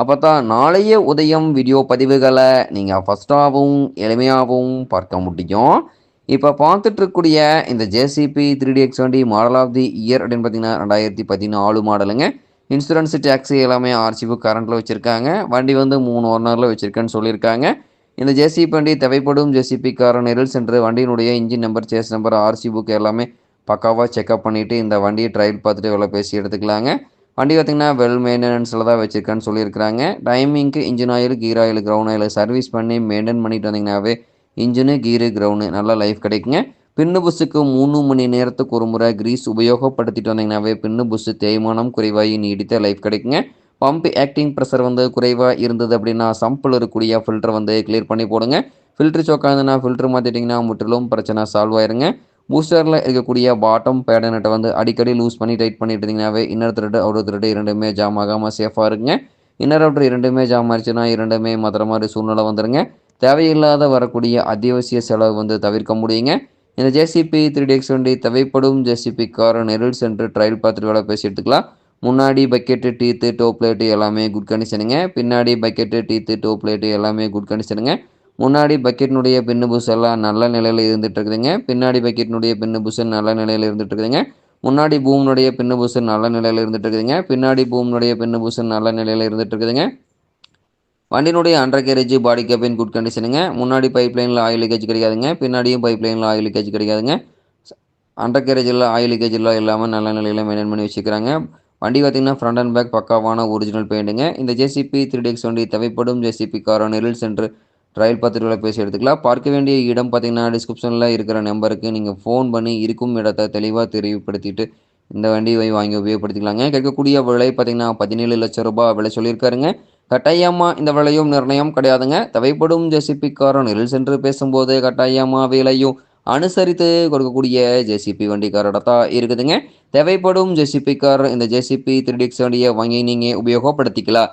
அப்போ தான் நாளைய உதயம் வீடியோ பதிவுகளை நீங்கள் ஃபஸ்ட்டாகவும் எளிமையாகவும் பார்க்க முடியும். இப்போ பார்த்துட்ருக்கூடிய இந்த ஜேசிபி த்ரீ டி எக்ஸ் வண்டி மாடல் ஆஃப் தி இயர் அப்படின்னு பார்த்தீங்கன்னா ரெண்டாயிரத்தி பதினாலு மாடலுங்க. இன்சூரன்ஸ் டேக்ஸி எல்லாமே ஆர்சி புக் கரண்ட்டில் வச்சுருக்காங்க. வண்டி வந்து மூணு ஓனரில் வச்சுருக்கேன்னு சொல்லியிருக்காங்க. இந்த ஜேசிபி வண்டி தேவைப்படும் ஜேசிபி கார நெரில் சென்று வண்டியினுடைய engine number chassis number RC book எல்லாமே பக்காவாக செக்அப் பண்ணிவிட்டு இந்த வண்டியை ட்ரையல் பார்த்துட்டு எவ்வளோ பேசி எடுத்துக்கலாங்க. வண்டி பார்த்திங்கன்னா வெல் மெயின்டெனன்ஸில் தான் வச்சுருக்கேன்னு சொல்லியிருக்கிறாங்க. டைமிங்க்கு engine oil gear oil ground oil service பண்ணி மெயின்டைன் பண்ணிட்டு வந்தீங்கன்னாவே இன்ஜினு கீரு கிரவுண்டு நல்லா லைஃப் கிடைக்குங்க. பின்னு புஸ்ஸுக்கு மூணு மணி நேரத்துக்கு ஒரு முறை கிரீஸ் உபயோகப்படுத்திட்டு வந்தீங்கன்னாவே பின்னு புஸ்ஸு தேய்மானம் குறைவாகி நீடித்த லைஃப் கிடைக்குங்க. பம்ப் ஆக்டிங் ப்ரெஷர் வந்து குறைவாக இருந்தது அப்படின்னா சம்பில் இருக்கக்கூடிய ஃபில்டர் வந்து கிளியர் பண்ணி போடுங்க. ஃபில்ட்ரு சோக்காதுன்னா ஃபில்ட்ரு மாற்றிட்டிங்கன்னா முற்றிலும் பிரச்சனை சால்வ் ஆயிருங்க. பூஸ்டரில் இருக்கக்கூடிய பாட்டம் பேடனட்டை வந்து அடிக்கடி லூஸ் பண்ணி டைட் பண்ணிட்டு இருந்தீங்கன்னாவே இன்னர் த்ரெட்டு அவுட் த்ரெட்டு இரண்டுமே ஜாம் ஆகாமல் சேஃபாக இருங்க. இன்னர் அவுட்டர் இரண்டுமே ஜாம் ஆயிடுச்சுன்னா இரண்டுமே மற்ற மாதிரி சூழ்நிலை வந்துருங்க. தேவையில்லாத வரக்கூடிய அத்தியாவசிய செலவு வந்து தவிர்க்க முடியுங்க. இந்த ஜேசிபி த்ரீ டேக்ஸ் வண்டி தேவைப்படும் ஜேசிபி கார் நெருள் சென்று ட்ரையல் பார்த்துட்டு வேலை பேசி எடுத்துக்கலாம். முன்னாடி பக்கெட்டு டீத்து டோப் பிளேட்டு எல்லாமே குட் கண்டிஷனுங்க பின்னாடி பக்கெட்டு டீத்து டோப் பிளேட்டு எல்லாமே குட் கண்டிஷனுங்க முன்னாடி பக்கெட்னுடைய பின்னு புஸ் எல்லாம் நல்ல நிலையில் இருந்துட்டு இருக்குதுங்க. பின்னாடி பக்கெட்னுடைய பின்னு புஸ் நல்ல நிலையில் இருந்துட்டு இருக்குதுங்க. முன்னாடி பூம்னுடைய பின்னு புஸ் நல்ல நிலையில் இருந்துட்டு இருக்குதுங்க. பின்னாடி பூம்னுடைய பின்னு புஸ் நல்ல நிலையில் இருந்துட்டு இருக்குதுங்க. வண்டியினுடைய under carriage body cabin good கண்டிஷனுங்க முன்னாடி பைப் லைனில் ஆயில் லீக்கேஜ் கிடைக்காதுங்க. பின்னாடியும் பைப் லைனில் ஆயில் லீக்கேஜ் கிடைக்காதுங்க. அண்டர் கேரேஜில் ஆயில் லீக்கேஜ் எல்லாம் இல்லாமல் நல்ல நிலையில் மெயின்டைன் பண்ணி வச்சுக்கிறாங்க. வண்டி பார்த்திங்கன்னா ஃப்ரண்ட் அண்ட் பேக் பக்காவான ஒரிஜினல் பெயிண்ட்டுங்க இந்த ஜேசிபி த்ரீ டெக்ஸ் வண்டி தேவைப்படும் ஜேசிபி காரோ நெரில் சென்று ட்ரையல் பார்த்துட்டு பேசி எடுத்துக்கலாம். பார்க்க வேண்டிய இடம் பார்த்தீங்கன்னா டிஸ்கிரிப்ஷனில் இருக்கிற நம்பருக்கு நீங்கள் ஃபோன் பண்ணி இருக்கும் இடத்த தெளிவாக தெளிவுபடுத்திட்டு இந்த வண்டியை வாங்கி உபயோகப்படுத்திக்கலாங்க. கேட்கக்கூடிய விலை பார்த்தீங்கன்னா பதினேழு லட்சம் ரூபாய் விலை சொல்லியிருக்காருங்க. கட்டாயமாக இந்த விலையும் நிர்ணயம் கிடையாதுங்க. தேவைப்படும் ஜேசிபி காரன் நெரில் சென்று பேசும்போது கட்டாயமாக விலையும் அனுசரித்து கொடுக்கக்கூடிய ஜேசிபி வண்டிக்காரோட தான் இருக்குதுங்க. தேவைப்படும் ஜேசிபி கார் இந்த ஜேசிபி த்ரீ டிக்ஸ் வண்டியை வாங்கி நீங்கள் உபயோகப்படுத்திக்கலாம்.